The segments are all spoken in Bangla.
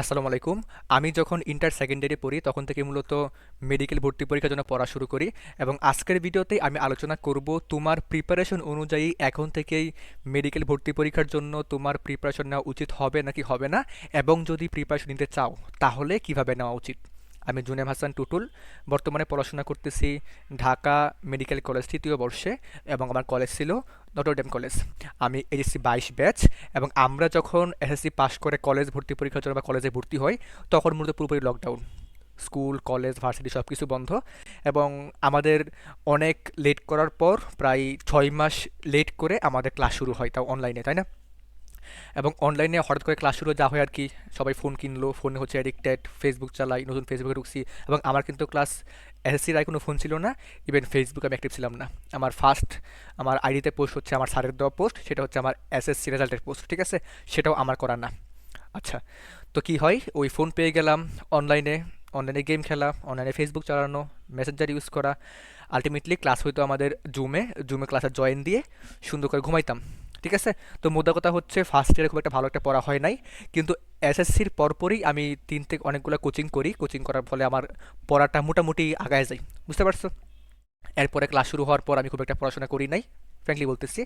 আসসালামু আলাইকুম। আমি যখন ইন্টার সেকেন্ডারি পড়ি, তখন থেকে মূলত মেডিকেল ভর্তি পরীক্ষার জন্য পড়া শুরু করি এবং আজকের ভিডিওতে আমি আলোচনা করব তোমার প্রিপারেশন অনুযায়ী এখন থেকেই মেডিকেল ভর্তি পরীক্ষার জন্য তোমার প্রিপারেশন নেওয়া উচিত হবে নাকি হবে না? এবং যদি প্রিপারেশন নিতে চাও, তাহলে কীভাবে নেওয়া উচিত? আমি জুনেম হাসান টুটুল, বর্তমানে পড়াশোনা করতেছি ঢাকা মেডিকেল কলেজ তৃতীয় বর্ষে এবং আমার কলেজ ছিল নটরডেম কলেজ। আমি এইচএসসি বাইশ ব্যাচ এবং আমরা যখন এসএসসি পাশ করে কলেজ ভর্তি পরীক্ষার জন্য বা কলেজে ভর্তি হই, তখন মূলত পুরোপুরি লকডাউন স্কুল, কলেজ ভার্সিটি সব কিছু বন্ধ এবং আমাদের অনেক লেট করার পর প্রায় ছয় মাস লেট করে আমাদের ক্লাস শুরু হয় তাও অনলাইনে তাই না? এবং অনলাইনে হঠাৎ করে ক্লাস শুরু যা হয় আর কি, সবাই ফোন কিনলো ফোনে হচ্ছে অ্যাডিক্টেড ফেসবুক চালাই, নতুন ফেসবুকে ঢুকছি এবং আমার কিন্তু ক্লাস এসএসসির আগে কোনো ফোন ছিল না ইভেন ফেসবুকে আমি অ্যাক্টিভ ছিলাম না। আমার ফার্স্ট আমার আইডিতে পোস্ট হচ্ছে আমার স্যারের দেওয়া পোস্ট সেটা হচ্ছে আমার এসএসসি রেজাল্টের পোস্ট ঠিক আছে? সেটাও আমার করা না। আচ্ছা তো কি হয়? ওই ফোন পেয়ে গেলাম অনলাইনে অনলাইনে গেম খেলা অনলাইনে ফেসবুক চালানো মেসেঞ্জার ইউজ করা। আলটিমেটলি ক্লাস হইতো আমাদের জুমে জুমে ক্লাসে জয়েন দিয়ে সুন্দর করে ঘুমাইতাম। ঠিক আছে? তো মোদ্দা কথা হচ্ছে ফার্স্ট ইয়ারে খুব একটা ভালো একটা পড়া হয় নাই। কিন্তু এসএসসির পরপরই আমি তিন থেকে অনেকগুলো কোচিং করি। কোচিং করার ফলে আমার পড়াটা মোটামুটি আগায় যায়। বুঝতে পারছ? এরপরে ক্লাস শুরু হওয়ার পর আমি খুব একটা পড়াশোনা করি নাই ফ্র্যাঙ্কলি বলতেছি।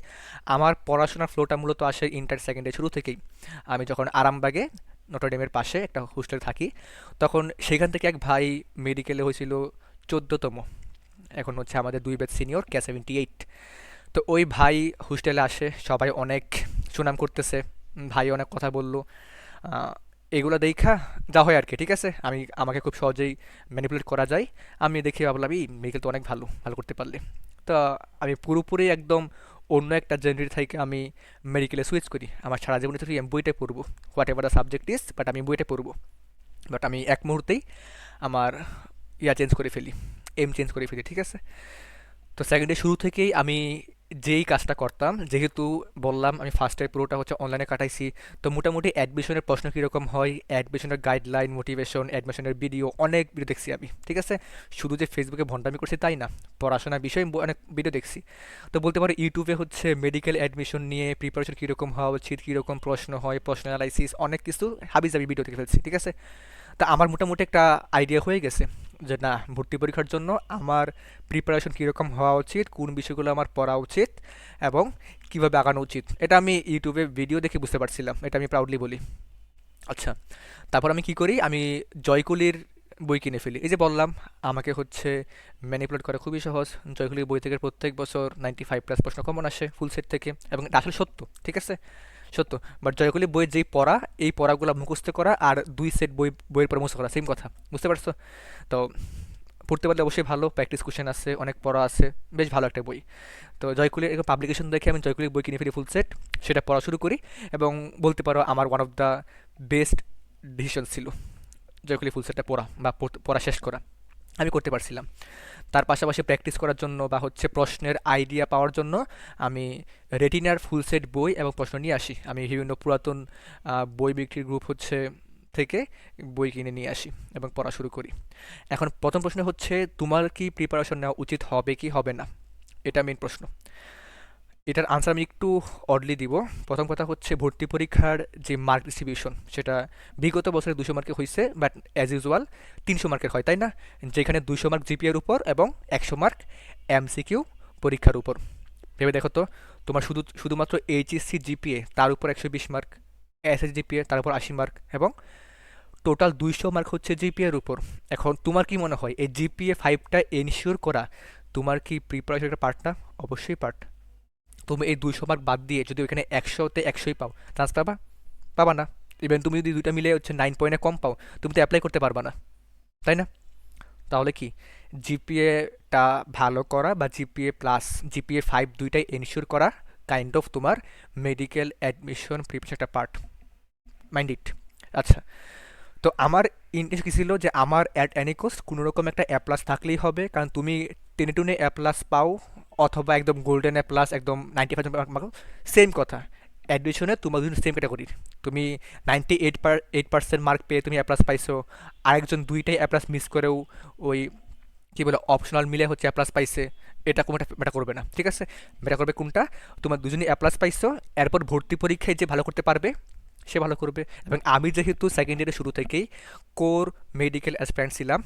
আমার পড়াশোনার ফ্লোটা মূলত আসে ইন্টার সেকেন্ডে শুরু থেকেই। আমি যখন আরামবাগে নটরডেমের পাশে একটা হোস্টেল থাকি, তখন সেখান থেকে এক ভাই মেডিকেলে হয়েছিল চোদ্দোতম। এখন হচ্ছে আমাদের দুই ব্যাচ সিনিয়র কে সেভেন্টি এইট তো ওই ভাই হোস্টেলে আসে, সবাই অনেক সুনাম করতেছে, ভাই অনেক কথা বলল। এগুলো দেখা যা হয় আর কি ঠিক আছে? আমি, আমাকে খুব সহজেই ম্যানিপুলেট করা যায়। আমি দেখে ভাবলাম এই মেডিকেল তো অনেক ভালো ভালো করতে পারলে। তো আমি পুরোপুরি একদম অন্য একটা জেনারেল থেকে আমি মেডিকেলে সুইচ করি। আমার সারা জীবনে শুধু আমি বইটাই পড়ব। Whatever the subject is but আমি বইটা পড়ব। বাট আমি এক মুহূর্তেই আমার ইয়া চেঞ্জ করে ফেলি এম চেঞ্জ করে ফেলি, ঠিক আছে? তো সেকেন্ড শুরু থেকেই আমি যেই কাজটা করতাম, যেহেতু বললাম আমি ফার্স্ট ইয়ার পুরোটা হচ্ছে অনলাইনে কাটাইছি, তো মোটামুটি অ্যাডমিশনের প্রশ্ন কীরকম হয়? অ্যাডমিশনের গাইডলাইন মোটিভেশন অ্যাডমিশনের ভিডিও অনেক ভিডিও দেখছি আমি, ঠিক আছে? শুধু যে ফেসবুকে ভণ্ডামি করছি তাই না, পড়াশোনার বিষয়ে অনেক ভিডিও দেখছি। তো বলতে পারো ইউটিউবে হচ্ছে মেডিকেল অ্যাডমিশন নিয়ে প্রিপারেশন কীরকম হওয়া উচিত কীরকম প্রশ্ন হয়, প্রশ্ন অ্যানালাইসিস অনেক কিছু হাবিজাবি ভিডিও দেখে ফেলছি, ঠিক আছে? তা আমার মোটামুটি একটা আইডিয়া হয়ে গেছে। যে না, ভর্তি পরীক্ষার জন্য আমার প্রিপারেশন কীরকম হওয়া উচিত, কোন বিষয়গুলো আমার পড়া উচিত এবং কীভাবে আগানো উচিত, এটা আমি ইউটিউবে ভিডিও দেখে বুঝতে পারছিলাম, এটা আমি প্রাউডলি বলি। আচ্ছা তারপর আমি কি করি? আমি জয়কুলির বই কিনে ফেলি। এই যে বললাম, আমাকে হচ্ছে ম্যানিপুলেট করা খুবই সহজ। জয়কুলির বই থেকে প্রত্যেক বছর নাইনটি ফাইভ প্লাস প্রশ্ন কমন আসে ফুল সেট থেকে, এবং এটা আসলে সত্য, ঠিক আছে? সত্য। বাট জয়কুলি বইয়ের যেই পড়া, এই পড়াগুলো মুখস্থ করা আর দুই সেট বই, বইয়ের পর মুখস্থ করা সেম কথা। বুঝতে পারছ? তো পড়তে পারলে অবশ্যই ভালো প্র্যাকটিস কোশ্চেন আছে, অনেক পড়া আছে, বেশ ভালো একটা বই। তো জয়কুলির এরকম পাবলিকেশন দেখে আমি জয়কুলির বই কিনে ফেলি ফুল সেট সেটা পড়া শুরু করি এবং বলতে পারো আমার one of the best decision ছিল, জয়কুলি ফুল সেটটা পড়া বা পড়া শেষ করা। আমি করতে পারছিলাম। তার পাশাপাশি প্র্যাকটিস করার জন্য বা হচ্ছে প্রশ্নের আইডিয়া পাওয়ার জন্য আমি রেটিনার ফুল সেট বই এবং প্রশ্ন নিয়ে আসি। আমি বিভিন্ন পুরাতন বই বিক্রির গ্রুপ হচ্ছে থেকে বই কিনে নিয়ে আসি এবং পড়া শুরু করি। এখন প্রথম প্রশ্ন হচ্ছে, তোমার কি প্রিপারেশন নেওয়া উচিত হবে কি হবে না? এটা মেন প্রশ্ন। এটার আনসার আমি একটু অডলি দিব। প্রথম কথা হচ্ছে ভর্তি পরীক্ষার যে মার্ক ডিস্ট্রিবিউশন সেটা বিগত বছরে দুশো মার্কের হয়েছে বাট অ্যাজ ইউজুয়াল তিনশো মার্কের হয়, তাই না? যেখানে দুশো মার্ক জিপিএর উপর এবং একশো মার্ক এমসিকিউ পরীক্ষার উপর। ভেবে দেখো তো, তোমার শুধু, শুধুমাত্র এইচএসসি জিপিএ তার উপর একশো বিশ মার্ক এস এসএস জিপিএ তার উপর আশি মার্ক এবং টোটাল দুইশো মার্ক হচ্ছে জিপিএর উপর। এখন তোমার কি মনে হয়, এই জিপিএ ফাইভটা এনশিওর করা, তোমার কি প্রিপারেশন একটা পার্ট না? অবশ্যই পার্ট তুমি এই দুইশো মার্ক বাদ দিয়ে যদি ওইখানে একশোতে একশোই পাও চান্স পাবা পাবা না। ইভেন তুমি যদি দুইটা মিলে হচ্ছে নাইন পয়েন্টে কম পাও, তুমি তো অ্যাপ্লাই করতে পারবা না। তাই না? তাহলে কি? জিপিএটা ভালো করা বা জিপিএ প্লাস জিপিএ ফাইভ দুইটাই এনশিওর করা কাইন্ড অফ তোমার মেডিকেল অ্যাডমিশন প্রিপারেশন একটা পার্ট মাইন্ড ইট আচ্ছা। তো আমার ইন্টারেস্ট কী ছিল যে আমার অ্যাট অ্যানি কোস্ট কোনো রকম একটা অ্যাপ্লাস থাকলেই হবে, কারণ তুমি টেনে টুনে এ প্লাস পাও অথবা একদম গোল্ডেন প্লাস একদম নাইনটি ফাইভ মার্ক সেম কথা। অ্যাডমিশনে তোমার দুজন সেম ক্যাটাগরির তুমি ninety eight per eight percent mark পেয়ে তুমি অ্যাপ্লাস প্লাস পাইছো। আরেকজন দুইটাই অ্যাপ্লাস মিস করেও ওই, কী বলে অপশনাল মিলে হচ্ছে অ্যাপ্লাস পাইছে। এটা কোনো ম্যাটার করবে না, ঠিক আছে? ম্যাটার করবে কোনটা? তোমার দুজনই অ্যাপ্লাস প্লাস পাইছো, এরপর ভর্তি পরীক্ষায় যে ভালো করতে পারবে, সে ভালো করবে। এবং আমি যেহেতু সেকেন্ড ইয়ারের শুরু থেকেই কোর মেডিকেল অ্যাসপিরেন্ট ছিলাম,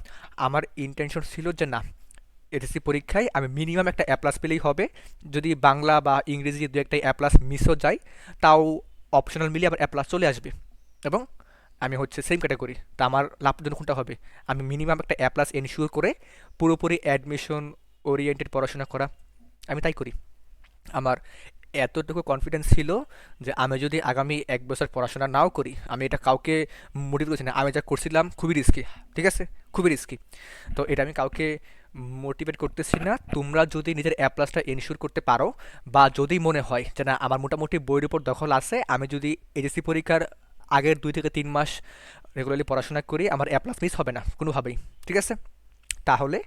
আমার ইন্টেনশন ছিল যে না এসএসসি পরীক্ষায় আমি মিনিমাম একটা অ্যাপ্লাস পেলেই হবে। যদি বাংলা বা ইংরেজি দু একটা অ্যাপ্লাস মিসও যায়, তাও অপশনাল মিলিয়ে আবার অ্যাপ্লাস চলে আসবে। এবং আমি হচ্ছে সেম ক্যাটাগরি তা আমার লাভজনক কোনটা হবে? আমি মিনিমাম একটা অ্যাপ্লাস এনশিওর করে পুরোপুরি অ্যাডমিশন ওরিয়েন্টেড পড়াশোনা করা। আমি তাই করি। আমার এতটুকু কনফিডেন্স ছিল যে আমি যদি আগামী এক বছর পড়াশোনা নাও করি, আমি এটা কাউকে মোটিভ করছি না। আমি যা করছিলাম খুবই রিস্কি ঠিক আছে? খুবই রিস্কি তো এটা আমি কাউকে মোটিভেট করতেছি না। তোমরা যদি নিজের অ্যাপ্লাসটা এনশিওর করতে পারো বা যদি মনে হয় যে না, আমার মোটামুটি বইয়ের উপর দখল আছে, আমি যদি এজেসি পরীক্ষার আগের দুই থেকে তিন মাস রেগুলারলি পড়াশোনা করি, আমার অ্যাপ্লাস মিস হবে না, কোনোভাবেই। ঠিক আছে? তাহলে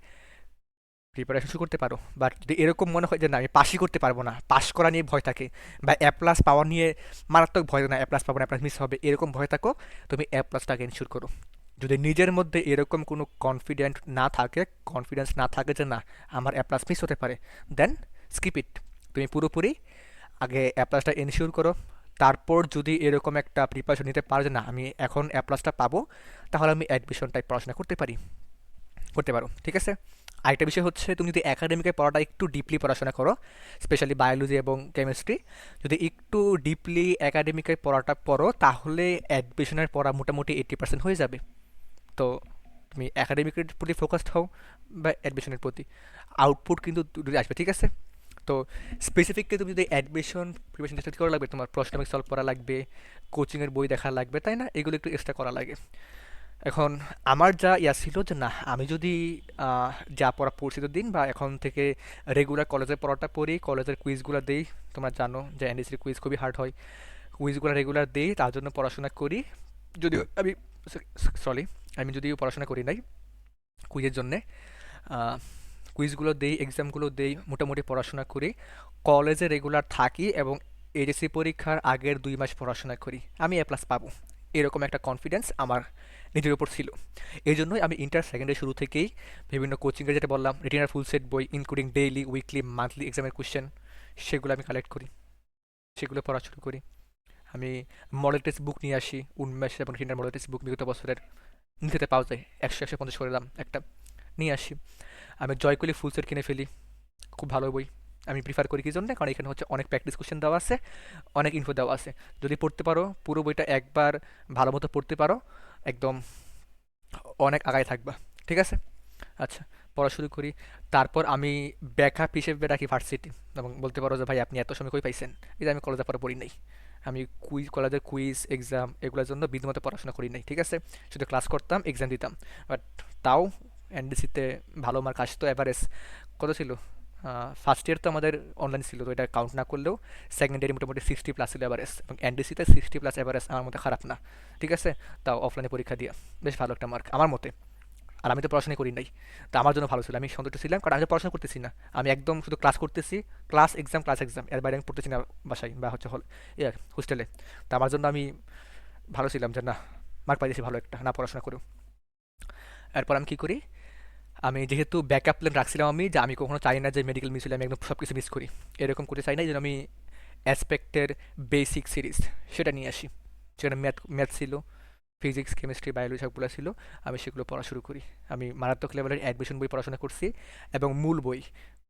প্রিপারেশন শুরু করতে পারো। বাট যদি এরকম মনে হয় যে না, আমি পাশই করতে পারব না, পাশ করা নিয়ে ভয় থাকে বা এ প্লাস পাওয়া নিয়ে মারাত্মক ভয় না এ প্লাস পাবো না প্লাস মিস হবে, এরকম ভয় থাকো, তুমি এ প্লাসটাকে এনশিওর করো। যদি নিজের মধ্যে এরকম কোনো কনফিডেন্ট না থাকে কনফিডেন্স না থাকে যে না, আমার অ্যাপ্লাস মিস হতে পারে দেন স্কিপ ইট তুমি পুরোপুরি আগে অ্যাপ্লাসটা প্লাসটা এনশিওর করো, তারপর যদি এরকম একটা প্রিপারেশন নিতে পারো যে না, আমি এখন অ্যাপ্লাসটা পাবো, তাহলে আমি অ্যাডমিশনটাই পড়াশোনা করতে পারি, করতে পারো, ঠিক আছে? আরেকটা বিষয় হচ্ছে, তুমি যদি একাডেমিকে পড়াটা একটু ডিপলি পড়াশোনা করো স্পেশালি বায়োলজি এবং কেমিস্ট্রি যদি একটু ডিপলি একাডেমিকে পড়াটা পড়ো, তাহলে অ্যাডমিশনের পড়া মোটামুটি এইট্টি পার্সেন্ট হয়ে যাবে। তো তুমি একাডেমিকের প্রতি ফোকাসড হও বা অ্যাডমিশনের প্রতি। আউটপুট কিন্তু আসবে, ঠিক আছে? তো স্পেসিফিকলি তুমি যদি অ্যাডমিশন প্রিপারেশন স্টার্ট করা লাগবে, তোমার প্রশ্ন সলভ করা লাগবে কোচিংয়ের বই দেখা লাগবে, তাই না? এগুলো একটু এক্সট্রা করা লাগে। এখন আমার যা ইয়া ছিল যে না, আমি যদি যা পড়া পড়ছি তো দিন বা এখন থেকে রেগুলার কলেজের পড়াটা পড়ি কলেজের কুইজগুলো দিই, তোমরা জানো যে এনডিসির কুইজ খুবই হার্ড হয়। কুইজগুলো রেগুলার দিই, তার জন্য পড়াশোনা করি। যদিও আমি সরি আমি যদিও পড়াশোনা করি নাই কুইজের জন্যে কুইজগুলো দেই এক্সামগুলো দেই, মোটামুটি পড়াশোনা করি। কলেজে রেগুলার থাকি এবং এইচএসসি পরীক্ষার আগের দুই মাস পড়াশোনা করি। আমি এ প্লাস পাবো। এরকম একটা কনফিডেন্স আমার নিজের উপর ছিল। এই জন্যই আমি ইন্টার সেকেন্ডের শুরু থেকেই বিভিন্ন কোচিংয়ে যেটা বললাম রিটিনার ফুল সেট বই ইনক্লুডিং ডেইলি উইকলি মান্থলি এক্সামের কোয়েশ্চেন সেগুলো আমি কালেক্ট করি। সেগুলো পড়া শুরু করি। আমি মডেল টেস্ট বুক নিয়ে আসি উন্মেষ এবং রিটিনার মডেল টেস্ট বুক বিগত বছরের। নিতে পাওয়া যায়। একশো একশো পঞ্চাশ করে দাম। একটা নিয়ে আসি। আমি জয়কলি ফুল সেট কিনে ফেলি। খুব ভালো বই। আমি প্রিফার করি, কি জন্য? কারণ এখানে হচ্ছে অনেক প্র্যাকটিস কোশ্চেন দেওয়া আছে, অনেক ইনফো দেওয়া আছে। যদি পড়তে পারো, পুরো বইটা একবার ভালো মতো পড়তে পারো, একদম অনেক আগায় থাকবা। ঠিক আছে? আচ্ছা পড়া শুরু করি। তারপর আমি ব্যাকআপ হিসেবে রাখি ভার্সিটি এবং বলতে পারো যে, ভাই, আপনি এত সময় কই পাইছেন? যে আমি কলেজে পরে পড়ি নাই। আমি কুইজ কলেজের কুইজ এক্সাম এগুলোর জন্য বিধমতো পড়াশোনা করি নাই, ঠিক আছে? শুধু ক্লাস করতাম এক্সাম দিতাম। বাট তাও এনডিসিতে ভালো মার্ক আসতো অ্যাভারেজ কত ছিল? ফার্স্ট ইয়ার তো আমাদের অনলাইন ছিল, তো এটা কাউন্ট না করলেও সেকেন্ড ইয়ারে মোটামুটি সিক্সটি প্লাস ছিল অ্যাভারেজ এবং এনডিসিতে সিক্সটি প্লাস অ্যাভারেজ আমার মধ্যে খারাপ না, ঠিক আছে? তাও অফলাইনে পরীক্ষা দিয়া। বেশ ভালো একটা মার্ক আমার মতে। আর আমি তো পড়াশোনা করি নাই। তো আমার জন্য ভালো ছিল, আমি সন্তুষ্ট ছিলাম, কারণ আমি পড়াশোনা করতেছি না। আমি একদম শুধু ক্লাস করতেছি ক্লাস এক্সাম ক্লাস এক্সাম এর বাইরে আমি পড়তেছি না বাসায় বা হচ্ছে হল ইয়ে হোস্টেলে তো আমার জন্য আমি ভালো ছিলাম যে না মার্ক পাইতেছি ভালো একটা, না পড়াশোনা করেও এরপর আমি কী করি? আমি যেহেতু ব্যাকআপ প্ল্যান রাখছিলাম আমি, যে আমি কখনো চাই না যে মেডিকেল মিস হলে আমি একদম সব কিছু মিস করি। এরকম করতে চাই না যে আমি অ্যাসপেক্টের বেসিক সিরিজ সেটা নিয়ে আসি। সেখানে ম্যাথ ম্যাথ ছিল ফিজিক্স কেমিস্ট্রি বায়োলজি সবগুলো ছিল, আমি সেগুলো পড়া শুরু করি। আমি মারাত্মক লেভেলের অ্যাডমিশন বই পড়াশোনা করছি এবং মূল বই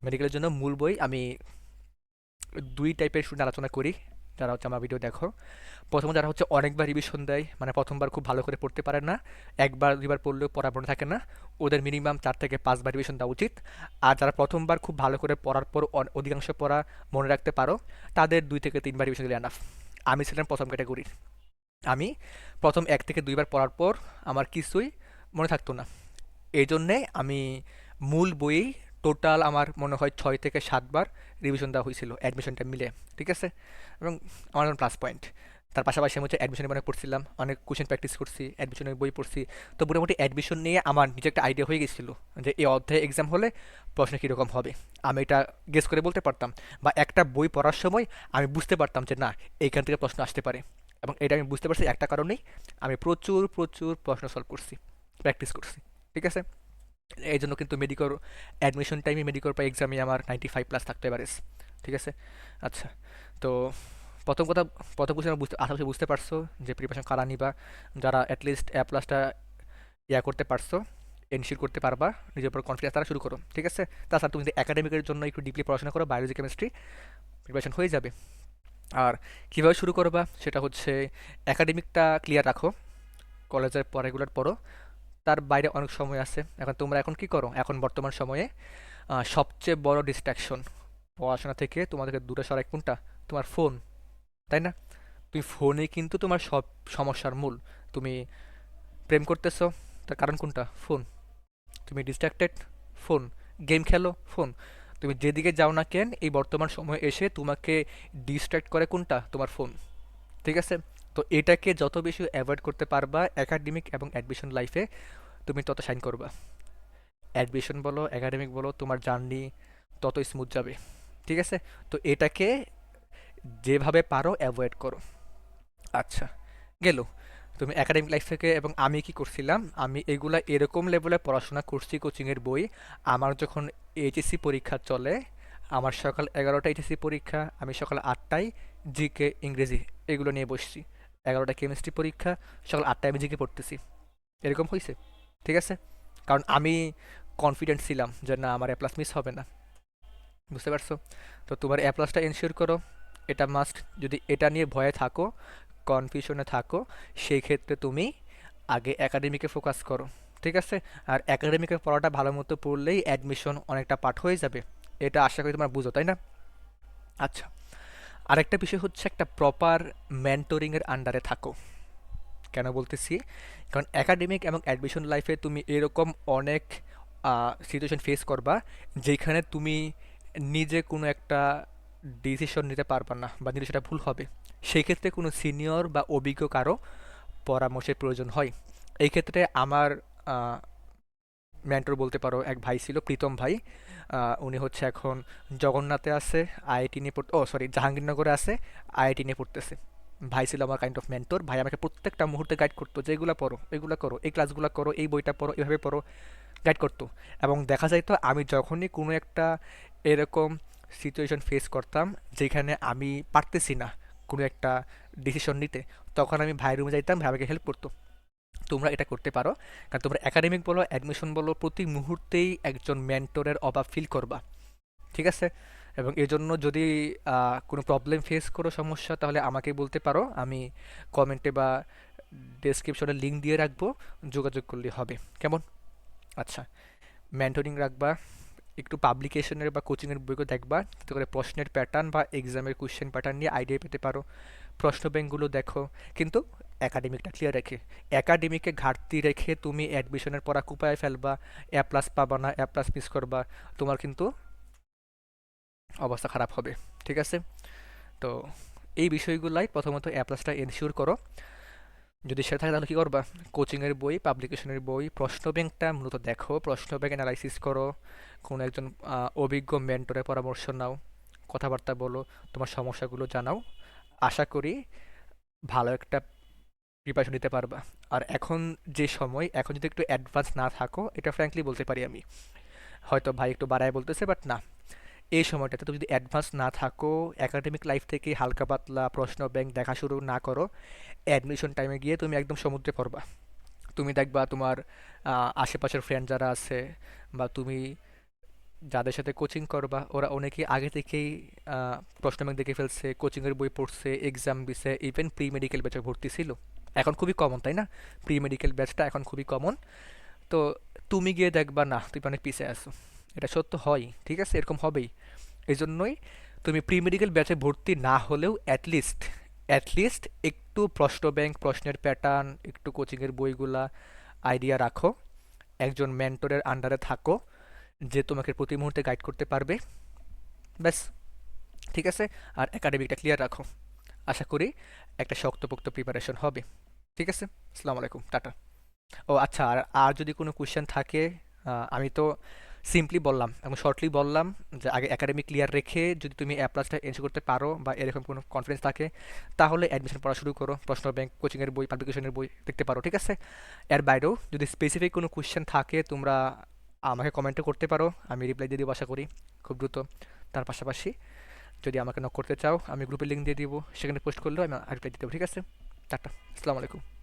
মেডিকেলের জন্য মূল বই আমি দুই টাইপের স্টুডেন্ট আলোচনা করি। যারা হচ্ছে আমার ভিডিও দেখো। প্রথমে যারা হচ্ছে অনেকবার রিভিশন দেয় মানে প্রথমবার খুব ভালো করে পড়তে পারে না, একবার, দুইবার পড়লেও পড়া মনে থাকে না, ওদের মিনিমাম চার থেকে পাঁচবার রিভিশন দেওয়া উচিত। আর যারা প্রথমবার খুব ভালো করে পড়ার পর অধিকাংশ পড়া মনে রাখতে পারো, তাদের দুই থেকে তিনবার রিভিশন দিলে আনাফ আমি ছিলাম প্রথম ক্যাটাগরির আমি প্রথম এক থেকে দুইবার পড়ার পর আমার কিছুই মনে থাকতো না। এই জন্যে আমি মূল বইয়েই টোটাল আমার মনে হয় ছয় থেকে সাতবার রিভিশন দেওয়া হয়েছিল অ্যাডমিশনটা মিলে, ঠিক আছে? এবং আমার প্লাস পয়েন্ট তার পাশাপাশি আমি হচ্ছে অ্যাডমিশনে অনেক পড়ছিলাম, অনেক কোশ্চেন প্র্যাকটিস করছি অ্যাডমিশনের বই পড়ছি। তো মোটামুটি অ্যাডমিশন নিয়ে আমার নিজে একটা আইডিয়া হয়ে গেছিল যে এই অধ্যায়ে এক্সাম হলে প্রশ্ন কীরকম হবে। আমি এটা গেস করে বলতে পারতাম বা একটা বই পড়ার সময় আমি বুঝতে পারতাম যে না, এইখান থেকে প্রশ্ন আসতে পারে। এবং এটা আমি বুঝতে পারছি, একটা কারণেই আমি প্রচুর প্রচুর প্রশ্ন সলভ করছি প্র্যাকটিস করছি, ঠিক আছে? এই জন্য কিন্তু মেডিকল অ্যাডমিশন টাইমে মেডিকল বা এক্সামে আমার নাইনটি ফাইভ প্লাস থাকতে পারে ঠিক আছে? আচ্ছা তো প্রথম কথা, প্রথম কোশ্চেন বুঝতে আশেপাশে বুঝতে পারছ যে প্রিপারেশন কারা নিবা, যারা অ্যাটলিস্ট এ প্লাসটা ইয়া করতে পারছ এনশিওর করতে পারবা, নিজের উপর কনফিডেন্স তারা শুরু করো, ঠিক আছে? তাছাড়া তুমি যদি একাডেমিকের জন্য একটু ডিপলি পড়াশোনা করো বায়োলজি কেমিস্ট্রি প্রিপারেশন হয়ে যাবে। আর কীভাবে শুরু করবা সেটা হচ্ছে একাডেমিকটা ক্লিয়ার রাখো। কলেজের রেগুলার পড়ো। তার বাইরে অনেক সময় আছে। এখন তোমরা এখন কি করো? এখন বর্তমান সময়ে সবচেয়ে বড় ডিস্ট্রাকশন পড়াশোনা থেকে তোমাদেরকে দূরে সরাই কোনটা? তোমার ফোন তাই না? তুমি ফোনে কিন্তু তোমার সব সমস্যার মূল। তুমি প্রেম করতেছো, তার কারণ কোনটা? ফোন তুমি ডিস্ট্রাক্টেড ফোন গেম খেলো ফোন তুমি যেদিকে যাও না কেন, এই বর্তমান সময়ে এসে তোমাকে ডিস্ট্র্যাক্ট করে কোনটা? তোমার ফোন ঠিক আছে? তো এটাকে যত বেশি অ্যাভয়েড করতে পারবা একাডেমিক এবং অ্যাডমিশন লাইফে তুমি তত সাইন করবা। অ্যাডমিশন বলো একাডেমিক বলো, তোমার জার্নি তত স্মুথ যাবে। ঠিক আছে? তো এটাকে যেভাবে পারো অ্যাভয়েড করো। আচ্ছা গেল। তুমি একাডেমিক লাইফ থেকে এবং আমি কি করছিলাম? আমি এগুলা এরকম লেভেলে পড়াশোনা করছি কোচিংয়ের বই। আমার যখন এইচএসসি পরীক্ষা চলে, আমার সকাল এগারোটা এইচএসসি পরীক্ষা, আমি সকাল আটটায় জিকে ইংরেজি এগুলো নিয়ে বসছি। এগারোটা কেমিস্ট্রি পরীক্ষা, সকাল আটটায় আমি জিকে পড়তেছি। এরকম হয়েছে ঠিক আছে? কারণ আমি কনফিডেন্ট ছিলাম যে না, আমার এ প্লাস মিস হবে না। বুঝতে পারছ? তো তোমার এ প্লাসটা এনশিওর করো, এটা মাস্ট যদি এটা নিয়ে ভয়ে থাকো কনফিউশনে থাকো, সেই ক্ষেত্রে তুমি আগে একাডেমিকে ফোকাস করো, ঠিক আছে? আর একাডেমিকে পড়াটা ভালো মতো পড়লেই অ্যাডমিশন অনেকটা পাঠ হয়ে যাবে, এটা আশা করি তোমার বুঝো, তাই না? আচ্ছা আরেকটা বিষয় হচ্ছে একটা প্রপার মেন্টরিংয়ের আন্ডারে থাকো। কেন বলতেছি? কারণ একাডেমিক এবং অ্যাডমিশন লাইফে তুমি এরকম অনেক সিচুয়েশন ফেস করবা, যেখানে তুমি নিজে কোনো একটা ডিসিশন নিতে পারবা না, বা নিলে সেটা ভুল হবে। সেই ক্ষেত্রে কোনো সিনিয়র বা অভিজ্ঞ কারও পরামর্শের প্রয়োজন হয়। এই ক্ষেত্রে আমার মেন্টর বলতে পারো, এক ভাই ছিল, প্রীতম ভাই। উনি হচ্ছে এখন জগন্নাথে আছে আইআইটি নিয়ে পড়তে ও সরি জাহাঙ্গীরনগরে আছে আইআইটি নিয়ে পড়তেছে। ভাই ছিল আমার কাইন্ড অফ মেন্টর ভাই আমাকে প্রত্যেকটা মুহূর্তে গাইড করতো যে এগুলো পড়ো, এগুলো করো, এই ক্লাসগুলো করো, এই বইটা পড়ো, এভাবে পড়ো গাইড করতো। এবং দেখা যাইতো আমি যখনই কোনো একটা এরকম সিচুয়েশন ফেস করতাম, যেখানে আমি পারতেছি না কোনো একটা ডিসিশন নিতে, তখন আমি ভাই রুমে যাইতাম, ভাই আমাকে হেল্প করতো। তোমরা এটা করতে পারো। কারণ তোমরা একাডেমিক বলো অ্যাডমিশন বলো, প্রতি মুহূর্তেই একজন মেন্টরের অভাব ফিল করবা। ঠিক আছে? এবং এজন্য যদি কোনো প্রবলেম ফেস করো সমস্যা, তাহলে আমাকে বলতে পারো। আমি কমেন্টে বা ডেসক্রিপশনে লিঙ্ক দিয়ে রাখব। যোগাযোগ করলে হবে। কেমন? আচ্ছা। মেন্টরিং রাখবা। একটু পাবলিকেশনের বা কোচিংয়ের বইগুলো দেখবা। যাতে করে প্রশ্নের প্যাটার্ন বা এক্সামের কোশ্চেন প্যাটার্ন নিয়ে আইডিয়া পেতে পারো। প্রশ্ন ব্যাংকগুলো দেখো। কিন্তু একাডেমিকটা ক্লিয়ার রেখে। একাডেমিকে ঘাটতি রেখে তুমি অ্যাডমিশনের পড়া কুপায় ফেলবা। এ প্লাস পাবা না এ প্লাস মিস করবা। তোমার কিন্তু অবস্থা খারাপ হবে। ঠিক আছে? তো এই বিষয়গুলাই প্রথমত এ প্লাসটা এনশিওর করো। যদি সেটা থাকে, তাহলে কী করবা? কোচিংয়ের বই পাবলিকেশনের বই প্রশ্ন ব্যাংকটা মূলত দেখো প্রশ্ন ব্যাংক অ্যানালাইসিস করো, কোনো একজন অভিজ্ঞ মেন্টরের পরামর্শ নাও, কথাবার্তা বলো, তোমার সমস্যাগুলো জানাও। আশা করি ভালো একটা প্রিপারেশন নিতে পারবা। আর এখন যে সময়, এখন যদি একটু অ্যাডভান্স না থাকো, এটা ফ্র্যাঙ্কলি বলতে পারি আমি। হয়তো ভাই একটু বাড়ায় বলতেছে বাট না। এই সময়টাতে তুমি যদি অ্যাডভান্স না থাকো একাডেমিক লাইফ থেকে হালকা পাতলা প্রশ্ন ব্যাংক দেখা শুরু না করো অ্যাডমিশন টাইমে গিয়ে তুমি একদম সমুদ্রে পড়বা। তুমি দেখবা তোমার আশেপাশের ফ্রেন্ড যারা আছে বা তুমি যাদের সাথে কোচিং করবা, ওরা অনেকেই আগে থেকেই প্রশ্ন ব্যাংক দেখে ফেলছে কোচিংয়ের বই পড়ছে এক্সাম দিছে ইভেন প্রি মেডিকেল ব্যাচে ভর্তি ছিল। এখন খুবই কমন তাই না? প্রি মেডিকেল ব্যাচটা এখন খুবই কমন তো তুমি গিয়ে দেখবা, না, তুমি অনেক পিছিয়ে আছো। এটা সত্য হয়, ঠিক আছে? এরকম হবেই। এই জন্যই তুমি প্রি মেডিকেল ব্যাচে ভর্তি না হলেও অ্যাটলিস্ট অ্যাটলিস্ট একটু প্রশ্ন ব্যাংক প্রশ্নের প্যাটার্ন একটু কোচিংয়ের বইগুলা আইডিয়া রাখো। একজন মেন্টরের আন্ডারে থাকো যে তোমাকে প্রতি মুহূর্তে গাইড করতে পারবে। ব্যাস, ঠিক আছে? আর একাডেমিকটা ক্লিয়ার রাখো। আশা করি একটা শক্তপোক্ত প্রিপারেশন হবে। ঠিক আছে? আসসালামু আলাইকুম, টাটা। ও আচ্ছা আর আর যদি কোনো কোয়েশ্চেন থাকে আমি তো সিম্পলি বললাম এবং শর্টলি বললাম যে আগে একাডেমি ক্লিয়ার রেখে যদি তুমি অ্যাপ্লাসটা এনশিওর করতে পারো বা এরকম কোনো কনফিডেন্স থাকে, তাহলে অ্যাডমিশন পড়া শুরু করো। প্রশ্ন ব্যাংক কোচিংয়ের বই পাবলিকেশনের বই দেখতে পারো, ঠিক আছে? এর বাইরেও যদি স্পেসিফিক কোনো কোয়েশ্চেন থাকে, তোমরা আমাকে কমেন্টে করতে পারো। আমি রিপ্লাই দিয়ে দিব আশা করি, খুব দ্রুত। তার পাশাপাশি যদি আমাকে নক করতে চাও, আমি গ্রুপের লিঙ্ক দিয়ে দিব। সেখানে পোস্ট করলেও আমি রিপ্লাই দিতে ঠিক আছে? টাটা, আসসালামু আলাইকুম।